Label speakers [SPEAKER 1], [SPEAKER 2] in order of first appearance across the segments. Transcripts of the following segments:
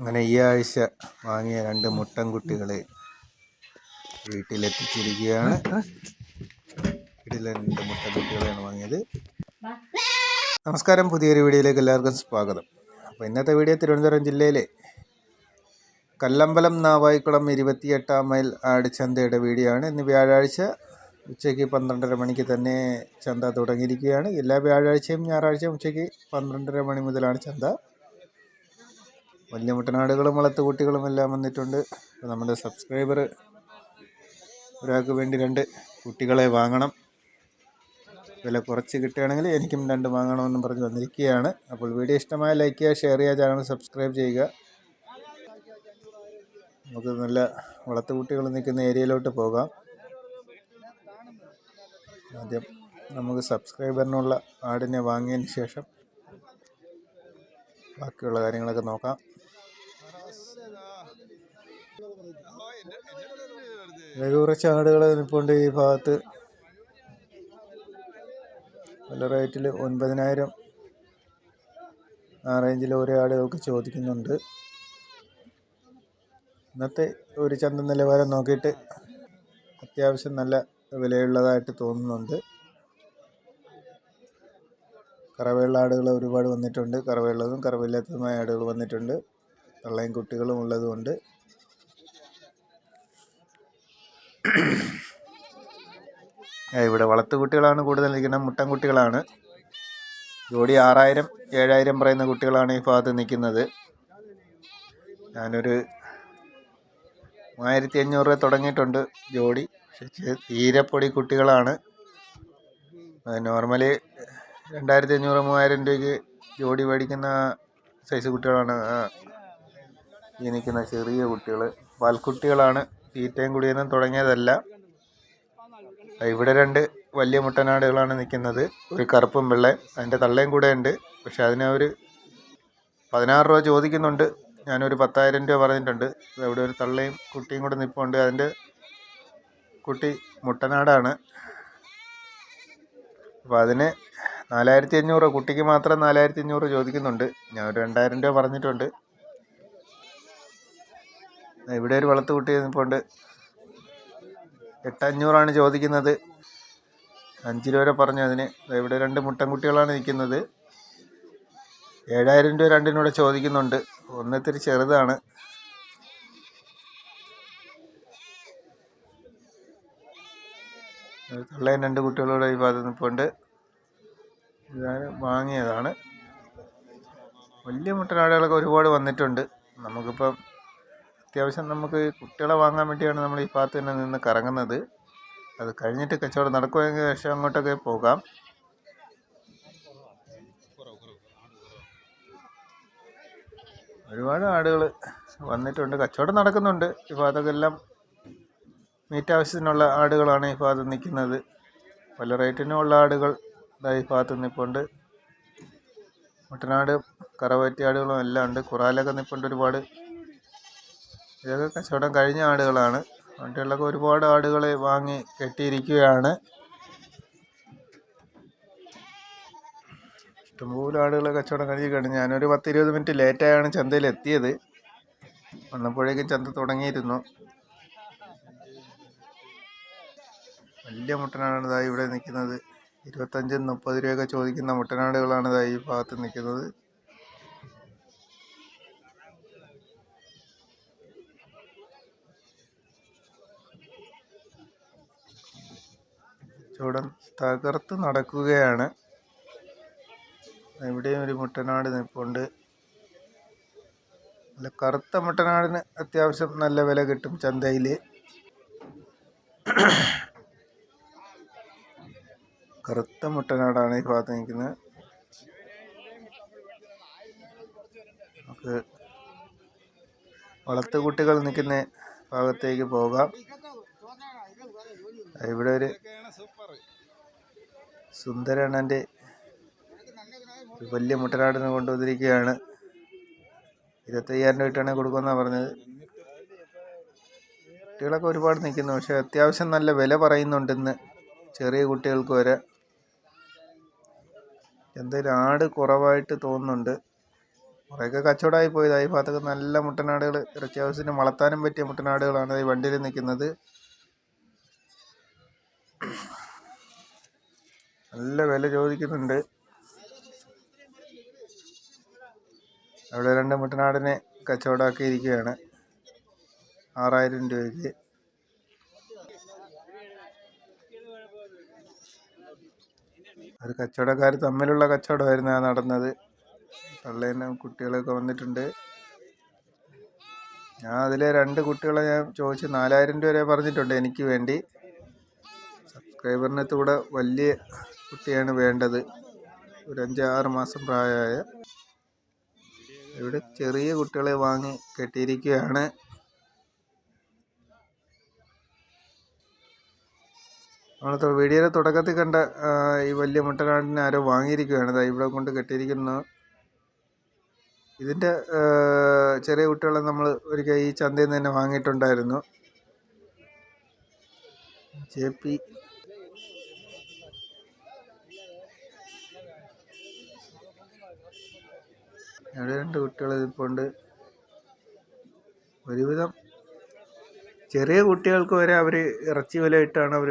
[SPEAKER 1] അങ്ങനെ ഈ ആഴ്ച വാങ്ങിയ രണ്ട് മുട്ടൻ മുട്ടൻകുട്ടികളെ വീട്ടിലെത്തിച്ചിരിക്കുകയാണ്. വീട്ടിലെ രണ്ട് മുട്ടൻ മുട്ടൻകുട്ടികളെയാണ് വാങ്ങിയത്. നമസ്കാരം പുതിയൊരു വീഡിയോയിലേക്ക് എല്ലാവർക്കും സ്വാഗതം. അപ്പോൾ ഇന്നത്തെ വീഡിയോ തിരുവനന്തപുരം ജില്ലയിലെ കല്ലമ്പലം നാവായിക്കുളം ഇരുപത്തിയെട്ടാം മൈൽ ആട് ചന്തയുടെ വീഡിയോ ആണ്. ഇന്ന് വ്യാഴാഴ്ച ഉച്ചയ്ക്ക് പന്ത്രണ്ടര മണിക്ക് തന്നെ ചന്ത തുടങ്ങിയിരിക്കുകയാണ്. എല്ലാ വ്യാഴാഴ്ചയും ഞായറാഴ്ചയും ഉച്ചയ്ക്ക് പന്ത്രണ്ടര മണി മുതലാണ് ചന്ത. വലിയ മുട്ടനാടുകളും വളർത്തുകുട്ടികളും എല്ലാം വന്നിട്ടുണ്ട്. നമ്മുടെ സബ്സ്ക്രൈബർ ഒരാൾക്ക് വേണ്ടി രണ്ട് കുട്ടികളെ വാങ്ങണം. വില കുറച്ച് കിട്ടുകയാണെങ്കിൽ എനിക്കും രണ്ട് വാങ്ങണമെന്നും പറഞ്ഞ് വന്നിരിക്കുകയാണ്. അപ്പോൾ വീഡിയോ ഇഷ്ടമായ ലൈക്ക് ചെയ്യുക ഷെയർ ചെയ്യുക ചാനൽ സബ്സ്ക്രൈബ് ചെയ്യുക. നമുക്ക് നല്ല വളർത്തുകുട്ടികൾ നിൽക്കുന്ന ഏരിയയിലോട്ട് പോകാം. ആദ്യം നമുക്ക് സബ്സ്ക്രൈബറിനുള്ള ആടിനെ വാങ്ങിയതിന് ശേഷം ബാക്കിയുള്ള കാര്യങ്ങളൊക്കെ നോക്കാം. കുറച്ച് ആടുകൾ നിൽപ്പുണ്ട് ഈ ഭാഗത്ത്. നല്ല റേറ്റിൽ ഒൻപതിനായിരം. ആ റേഞ്ചിൽ ഓരോ ആടുകൾക്ക് ചോദിക്കുന്നുണ്ട്. ഇന്നത്തെ ഒരു ചന്ത നിലവാരം നോക്കിയിട്ട് അത്യാവശ്യം നല്ല വിലയുള്ളതായിട്ട് തോന്നുന്നുണ്ട്. കറവയുള്ള ആടുകൾ ഒരുപാട് വന്നിട്ടുണ്ട്. കറവയുള്ളതും കറവില്ലാത്തതുമായ ആടുകൾ വന്നിട്ടുണ്ട്. തള്ളയും കുട്ടികളും ഉള്ളതുകൊണ്ട് ഇവിടെ വളർത്തു കുട്ടികളാണ് കൂടുതൽ നിൽക്കുന്നത്. മുട്ടൻ കുട്ടികളാണ്. ജോഡി ആറായിരം ഏഴായിരം പറയുന്ന കുട്ടികളാണ് ഈ ഭാഗത്ത് നിൽക്കുന്നത്. ഞാനൊരു മൂവായിരത്തി അഞ്ഞൂറ് രൂപ തുടങ്ങിയിട്ടുണ്ട് ജോഡി. പക്ഷേ തീരെപ്പൊടി കുട്ടികളാണ്. നോർമലി രണ്ടായിരത്തി അഞ്ഞൂറ് മൂവായിരം രൂപയ്ക്ക് ജോഡി മേടിക്കുന്ന സൈസ് കുട്ടികളാണ് ഈ നിൽക്കുന്ന ചെറിയ കുട്ടികൾ പാൽക്കുട്ടികളാണ്. തീറ്റയും കുടിയൊന്നും തുടങ്ങിയതല്ല. ഇവിടെ രണ്ട് വലിയ മുട്ടനാടുകളാണ് നിൽക്കുന്നത്. ഒരു കറുപ്പും വെള്ളയും അതിന്റെ തള്ളയും കൂടെ ഉണ്ട് പക്ഷെ അതിന് ഒരു പതിനാറ് രൂപ ചോദിക്കുന്നുണ്ട്. ഞാനൊരു പത്തായിരം രൂപ പറഞ്ഞിട്ടുണ്ട്. ഇവിടെ ഒരു തള്ളയും കുട്ടിയും കൂടെ നിൽപ്പുണ്ട് അതിന്റെ കുട്ടി മുട്ടനാടാണ്. അപ്പോൾ അതിന് നാലായിരത്തി അഞ്ഞൂറ് കുട്ടിക്ക് മാത്രം നാലായിരത്തി അഞ്ഞൂറ് ചോദിക്കുന്നുണ്ട്. ഞാൻ ഒരു രണ്ടായിരം രൂപ പറഞ്ഞിട്ടുണ്ട്. ഇവിടെ ഒരു വളർത്തു കുട്ടി നിൽപ്പുണ്ട് എട്ടഞ്ഞൂറാണ് ചോദിക്കുന്നത്. അഞ്ച് രൂപ വരെ പറഞ്ഞു അതിന്. ഇവിടെ രണ്ട് മുട്ടൻകുട്ടികളാണ് നിൽക്കുന്നത്. ഏഴായിരം രൂപ രണ്ടിനൂടെ ചോദിക്കുന്നുണ്ട്. ഒന്നിത്തിരി ചെറുതാണ്. തള്ളയും രണ്ട് കുട്ടികളോട് ഈ ഭാഗത്ത് നിൽപ്പുണ്ട്. ഇതാണ് വാങ്ങിയതാണ്. വലിയ മുട്ടനാടുകളൊക്കെ ഒരുപാട് വന്നിട്ടുണ്ട്. നമുക്കിപ്പം അത്യാവശ്യം നമുക്ക് കുട്ടികളെ വാങ്ങാൻ വേണ്ടിയാണ് നമ്മൾ ഈ ഭാഗത്ത് തന്നെ നിന്ന് കറങ്ങുന്നത്. അത് കഴിഞ്ഞിട്ട് കച്ചവടം നടക്കുമെങ്കിൽ പക്ഷേ അങ്ങോട്ടൊക്കെ പോകാം. ഒരുപാട് ആടുകൾ വന്നിട്ടുണ്ട്. കച്ചവടം നടക്കുന്നുണ്ട്. ഈ ഭാഗത്തൊക്കെ എല്ലാം മീറ്റ് ആവശ്യത്തിനുള്ള ആടുകളാണ് ഈ ഭാഗത്ത് നിൽക്കുന്നത്. പല റേറ്റിനുമുള്ള ആടുകൾ ഈ ഭാഗത്ത് നിൽപ്പുണ്ട്. മുട്ടനാട് കറവറ്റി ആടുകളും എല്ലാം ഉണ്ട്. കുറാലൊക്കെ നിൽപ്പുണ്ട് ഒരുപാട്. ഇതൊക്കെ കച്ചവടം കഴിഞ്ഞ ആടുകളാണ്. വണ്ടികളിലൊക്കെ ഒരുപാട് ആടുകളെ വാങ്ങി കെട്ടിയിരിക്കുകയാണ്. ഇഷ്ടംപോലെ ആടുകൾ കച്ചവടം കഴിഞ്ഞിരിക്കുകയാണ്. ഞാനൊരു പത്തിരുപത് മിനിറ്റ് ലേറ്റായാണ് ചന്തയിൽ എത്തിയത്. വന്നപ്പോഴേക്കും ചന്ത തുടങ്ങിയിരുന്നു. വലിയ മുട്ടനാടാണ് ഇതായി ഇവിടെ നിൽക്കുന്നത്. ഇരുപത്തഞ്ചും മുപ്പത് രൂപയൊക്കെ ചോദിക്കുന്ന മുട്ടനാടുകളാണ് ഇതായി ഈ ഭാഗത്ത് നിൽക്കുന്നത്. കച്ചവടം തകർത്ത് നടക്കുകയാണ്. ഇവിടെയും ഒരു മുട്ടനാട് നിൽപ്പുണ്ട്. നല്ല കറുത്ത മുട്ടനാടിന് അത്യാവശ്യം നല്ല വില കിട്ടും ചന്തയിൽ കറുത്ത മുട്ടനാടാണ് ഈ ഭാഗത്ത് നിൽക്കുന്നത്. നമുക്ക് വളർത്തുകുട്ടികൾ നിൽക്കുന്ന ഭാഗത്തേക്ക് പോകാം. ഇവിടെ ഒരു സുന്ദരണ്ണന്റെ വലിയ മുട്ടനാടിന് കൊണ്ടുവന്നിരിക്കുകയാണ്. ഇരുപത്തയ്യായിരം രൂപ ഇട്ടാണ് കൊടുക്കുമെന്നാണ് പറഞ്ഞത്. കുട്ടികളൊക്കെ ഒരുപാട് നിൽക്കുന്നു പക്ഷേ അത്യാവശ്യം നല്ല വില പറയുന്നുണ്ടെന്ന് ചെറിയ കുട്ടികൾക്ക് വരെ. എന്തായാലും ആട് കുറവായിട്ട് തോന്നുന്നുണ്ട്. കുറേയൊക്കെ കച്ചവടമായി പോയതായി ഭാഗത്തൊക്കെ നല്ല മുട്ടനാടുകൾ ഇറച്ചി ആവശ്യത്തിന് വളർത്താനും പറ്റിയ മുട്ടനാടുകളാണ് ഈ വണ്ടിയിൽ നിൽക്കുന്നത്. നല്ല വില ചോദിക്കുന്നുണ്ട്. അവിടെ രണ്ട് മുട്ടനാടിനെ കച്ചവടമാക്കിയിരിക്കുകയാണ് ആറായിരം രൂപയ്ക്ക്. ഒരു കച്ചവടക്കാർ തമ്മിലുള്ള കച്ചവടമായിരുന്നു ആ നടന്നത്. തള്ളേനും കുട്ടികളൊക്കെ വന്നിട്ടുണ്ട്. ഞാൻ അതിലെ രണ്ട് കുട്ടികളെ ഞാൻ ചോദിച്ച് നാലായിരം രൂപ വരെ പറഞ്ഞിട്ടുണ്ട് എനിക്ക് വേണ്ടി. സബ്സ്ക്രൈബറിനകത്തൂടെ വലിയ കുട്ടിയാണ് വേണ്ടത്. ഒരു അഞ്ചാറ് മാസം പ്രായമായ ഇവിടെ ചെറിയ കുട്ടികളെ വാങ്ങി കെട്ടിയിരിക്കുകയാണ്. നമ്മൾ വീഡിയോയുടെ തുടക്കത്തിൽ കണ്ട ഈ വലിയ മുട്ടനാടിനെ ആരോ വാങ്ങിയിരിക്കുകയാണ്. ഇവിടെ കൊണ്ട് കെട്ടിയിരിക്കുന്നു. ഇതിന്റെ ചെറിയ കുട്ടികളെ നമ്മൾ ഒരിക്കൽ ഈ ചന്തയിൽ നിന്ന് തന്നെ വാങ്ങിയിട്ടുണ്ടായിരുന്നു. ജെ പി ഇവിടെ രണ്ട് കുട്ടികൾ ഇതിപ്പോണ്ട് ഒരുവിധം ചെറിയ കുട്ടികൾക്ക് വരെ അവർ ഇറച്ചി വിലയിട്ടാണ് അവർ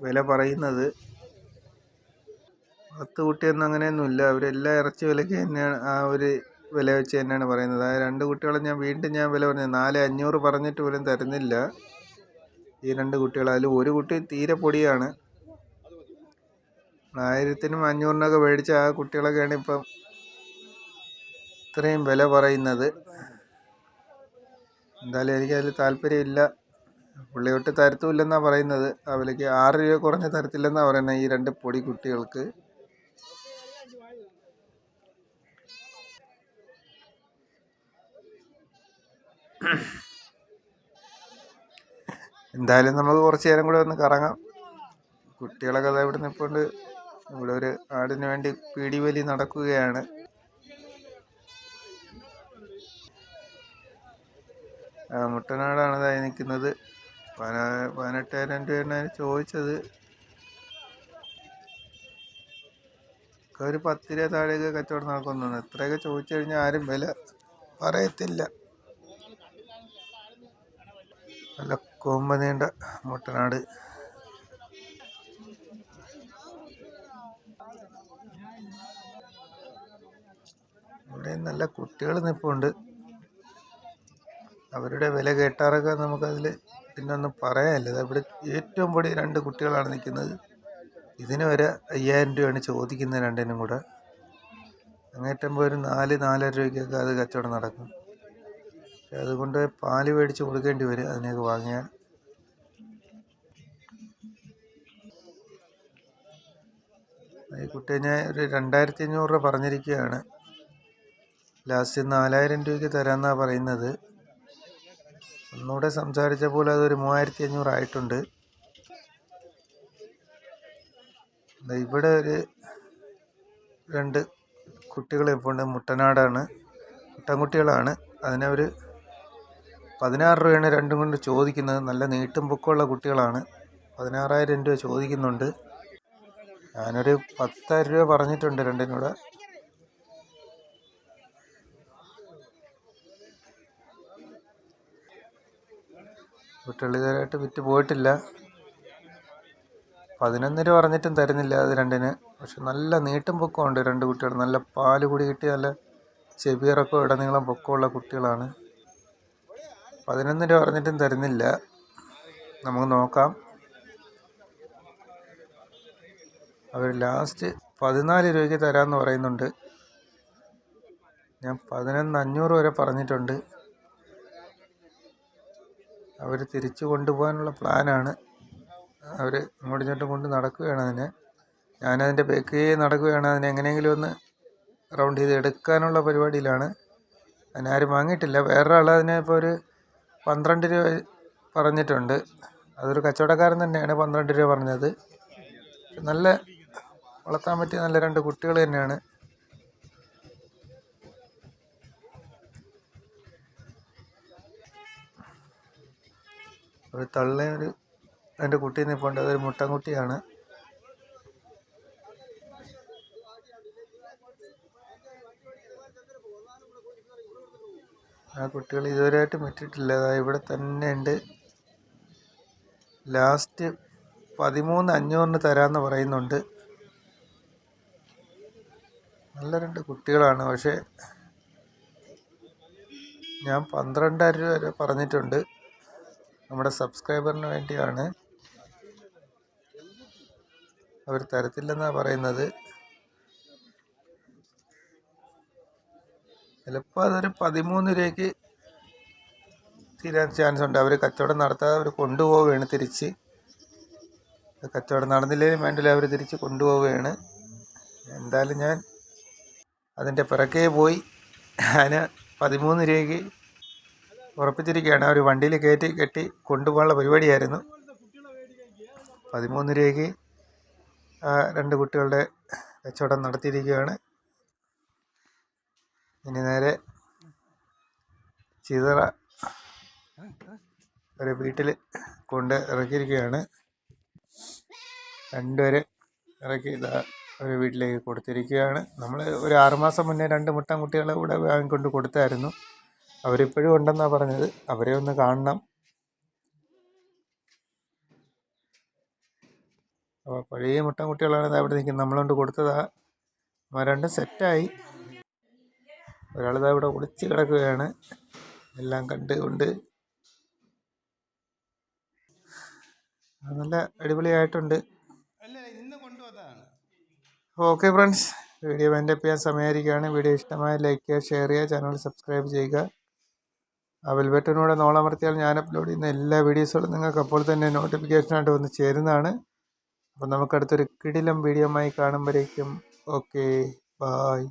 [SPEAKER 1] വില പറയുന്നത്. പത്ത് കുട്ടിയൊന്നും അങ്ങനെയൊന്നുമില്ല. അവരെല്ലാം ഇറച്ചി വിലയ്ക്ക് തന്നെയാണ് ആ ഒരു വില വെച്ച് തന്നെയാണ് പറയുന്നത്. ആ രണ്ട് കുട്ടികളെ ഞാൻ വീണ്ടും ഞാൻ വില പറഞ്ഞു നാല് അഞ്ഞൂറ് പറഞ്ഞിട്ട് പോലും തരുന്നില്ല. ഈ രണ്ട് കുട്ടികൾ അതിൽ ഒരു കുട്ടി തീരെ പൊടിയാണ്. ആയിരത്തിനും അഞ്ഞൂറിനൊക്കെ മേടിച്ച ആ കുട്ടികളൊക്കെയാണ് ഇപ്പം ഇത്രയും വില പറയുന്നത്. എന്തായാലും എനിക്ക് അതിൽ താല്പര്യമില്ല. പുള്ളിയൊട്ട് തരത്തുമില്ലെന്നാണ് പറയുന്നത്. ആ വിലയ്ക്ക് ആറ് രൂപ കുറഞ്ഞ തരത്തില്ലെന്നാണ് പറയുന്നത് ഈ രണ്ട് പൊടി കുട്ടികൾക്ക്. എന്തായാലും നമുക്ക് കുറച്ച് നേരം കൂടെ ഒന്ന് കറങ്ങാം. കുട്ടികളൊക്കെ ഇവിടെ നിൽപ്പുണ്ട് ഇവിടെ ഒരു ആടിന് വേണ്ടി പീടി വലി നടക്കുകയാണ്. മുട്ടനാടാണ് ഇതായി നിൽക്കുന്നത്. പതിനാ പതിനെട്ടായിരം രൂപയാണ് ചോദിച്ചത്. ഒരു പത്ത് രൂപ താഴെയൊക്കെ കച്ചവടം നടക്കുന്നു എത്രയൊക്കെ ചോദിച്ചു കഴിഞ്ഞാൽ ആരും വില പറയത്തില്ല. നല്ല കൊമ്പ് നീണ്ട മുട്ടനാട്. ഇവിടെ നല്ല കുട്ടികൾ നിൽപ്പുണ്ട് അവരുടെ വില കേട്ടാറൊക്കെ നമുക്കതിൽ പിന്നെ ഒന്നും പറയാനില്ല ഇവിടെ ഏറ്റവും പൊടി രണ്ട് കുട്ടികളാണ് നിൽക്കുന്നത്. ഇതിന് വരെ അയ്യായിരം രൂപയാണ് ചോദിക്കുന്നത് രണ്ടിനും കൂടെ. അങ്ങേറ്റം പോയി ഒരു നാല് നാലര രൂപയ്ക്കൊക്കെ അത് കച്ചവടം നടക്കും. പക്ഷെ അതുകൊണ്ട് പാൽ മേടിച്ച് കൊടുക്കേണ്ടി വരും അതിനെയൊക്കെ വാങ്ങിയാൽ. ഈ കുട്ടിയെ ഞാൻ ഒരു രണ്ടായിരത്തി അഞ്ഞൂറ് രൂപ പറഞ്ഞിരിക്കുകയാണ്. ലാസ്റ്റ് നാലായിരം രൂപയ്ക്ക് തരാമെന്നാണ് പറയുന്നത്. ഒന്നുകൂടെ പോലെ അതൊരു മൂവായിരത്തി അഞ്ഞൂറ് ആയിട്ടുണ്ട് ഇവിടെ ഒരു രണ്ട് കുട്ടികൾ ഇപ്പോൾ ഉണ്ട്. മുട്ടനാടാണ്. മുട്ടൻകുട്ടികളാണ്. അതിനെ ഒരു പതിനാറ് രൂപയാണ് രണ്ടും കൊണ്ട് ചോദിക്കുന്നത്. നല്ല നീട്ടും പൊക്കമുള്ള കുട്ടികളാണ്. പതിനാറായിരം രൂപ ചോദിക്കുന്നുണ്ട്. ഞാനൊരു പത്തായിരം രൂപ പറഞ്ഞിട്ടുണ്ട് രണ്ടിനും കുട്ടികൾ ഇതുവരെയായിട്ട് വിറ്റ് പോയിട്ടില്ല. പതിനൊന്ന് രൂപ പറഞ്ഞിട്ടും തരുന്നില്ല അത് രണ്ടിന്. പക്ഷെ നല്ല നീട്ടും പൊക്കമുണ്ട് രണ്ട് കുട്ടികൾ. നല്ല പാൽ കൂടി കിട്ടി നല്ല ചെവിയിറക്കം ഇടനീളം പൊക്കമുള്ള കുട്ടികളാണ്. പതിനൊന്ന് രൂപ പറഞ്ഞിട്ടും തരുന്നില്ല. നമുക്ക് നോക്കാം. അവർ ലാസ്റ്റ് പതിനാല് രൂപയ്ക്ക് തരാമെന്ന് പറയുന്നുണ്ട്. ഞാൻ പതിനൊന്ന് അഞ്ഞൂറ് വരെ പറഞ്ഞിട്ടുണ്ട്. അവർ തിരിച്ചു കൊണ്ടുപോകാനുള്ള പ്ലാനാണ്. അവർ അങ്ങോട്ടും ഇങ്ങോട്ടും കൊണ്ട് നടക്കുകയാണ് അതിനെ. ഞാനതിന്റെ ബേക്കേ നടക്കുകയാണ്. അതിനെ എങ്ങനെയെങ്കിലും ഒന്ന് റൗണ്ട് ചെയ്ത് എടുക്കാനുള്ള പരിപാടിയിലാണ്. അതിനാരും വാങ്ങിയിട്ടില്ല. വേറൊരാൾ അതിനെ ഇപ്പോൾ ഒരു പന്ത്രണ്ട് രൂപ പറഞ്ഞിട്ടുണ്ട്. അതൊരു കച്ചവടക്കാരൻ തന്നെയാണ് പന്ത്രണ്ട് രൂപ പറഞ്ഞത്. നല്ല വളർത്താൻ പറ്റിയ നല്ല രണ്ട് കുട്ടികൾ തന്നെയാണ്. ഒരു തള്ളയും ഒരു അതിന്റെ കുട്ടി നിൽപ്പുണ്ട് അതൊരു മുട്ടൻകുട്ടിയാണ്. ആ കുട്ടികൾ ഇതുവരെയായിട്ടും അതായത് ഇവിടെ തന്നെ ഉണ്ട്. ലാസ്റ്റ് പതിമൂന്ന് അഞ്ഞൂറിന് തരാമെന്ന് പറയുന്നുണ്ട്. നല്ല രണ്ട് കുട്ടികളാണ്. പക്ഷേ ഞാൻ പന്ത്രണ്ടായിരം രൂപ വരെ പറഞ്ഞിട്ടുണ്ട്. നമ്മുടെ സബ്സ്ക്രൈബറിന് വേണ്ടിയാണ്. അവർ തരത്തില്ലെന്നാണ് പറയുന്നത്. ചിലപ്പോൾ അതൊരു പതിമൂന്ന് രൂപയ്ക്ക് തീരാൻ ചാൻസ് ഉണ്ട്. അവർ കച്ചവടം നടത്താതെ അവർ കൊണ്ടുപോവുകയാണ് തിരിച്ച്. കച്ചവടം നടന്നില്ലെങ്കിലും വേണ്ടില്ല അവർ തിരിച്ച് കൊണ്ടുപോവുകയാണ്. എന്തായാലും ഞാൻ അതിന്റെ പിറകെ പോയി. ഞാൻ പതിമൂന്ന് രൂപയ്ക്ക് ഉറപ്പിച്ചിരിക്കുകയാണ്. അവർ വണ്ടിയിൽ കയറ്റി കെട്ടി കൊണ്ടുപോകാനുള്ള പരിപാടിയായിരുന്നു. പതിമൂന്ന് രൂപയ്ക്ക് രണ്ട് കുട്ടികളുടെ കച്ചവടം നടത്തിയിരിക്കുകയാണ്. ഇനി നേരെ ചിതറ ഒരു വീട്ടിൽ കൊണ്ട് ഇറക്കിയിരിക്കുകയാണ്. രണ്ടുപേരെ ഇറക്കി ഒരു വീട്ടിലേക്ക് കൊടുത്തിരിക്കുകയാണ്. നമ്മൾ ഒരു ആറുമാസം മുന്നേ രണ്ട് മുട്ടൻ കുട്ടികളെ കൂടെ വാങ്ങിക്കൊണ്ട് കൊടുത്തായിരുന്നു. അവരിപ്പോഴും ഉണ്ടെന്നാണ് പറഞ്ഞത്. അവരെ ഒന്ന് കാണണം. അപ്പോൾ പഴയ മുട്ടൻ കുട്ടികളാണ് ഇതാ ഇവിടെ നിൽക്കുന്നത്. നമ്മളുകൊണ്ട് കൊടുത്തതാ. അവ രണ്ടും സെറ്റായി. ഒരാളിതാ ഇവിടെ ഒളിച്ച് കിടക്കുകയാണ്. എല്ലാം കണ്ടുകൊണ്ട്. നല്ല അടിപൊളിയായിട്ടുണ്ട്. Okay friends. വീഡിയോ എന്റെ ചെയ്യാൻ സമയമായിരിക്കുകയാണ് വീഡിയോ ഇഷ്ടമായ ലൈക്ക് ചെയ്യുക ഷെയർ ചെയ്യുക ചാനൽ സബ്സ്ക്രൈബ് ചെയ്യുക. ആ ബെൽബട്ടനൂടെ നോളമർത്തിയാൽ ഞാൻ അപ്ലോഡ് ചെയ്യുന്ന എല്ലാ വീഡിയോസുകളും നിങ്ങൾക്ക് അപ്പോൾ തന്നെ നോട്ടിഫിക്കേഷനായിട്ട് വന്ന് ചേരുന്നതാണ്. അപ്പോൾ നമുക്കടുത്തൊരു കിടിലം വീഡിയോമായി കാണുമ്പോഴേക്കും. Okay bye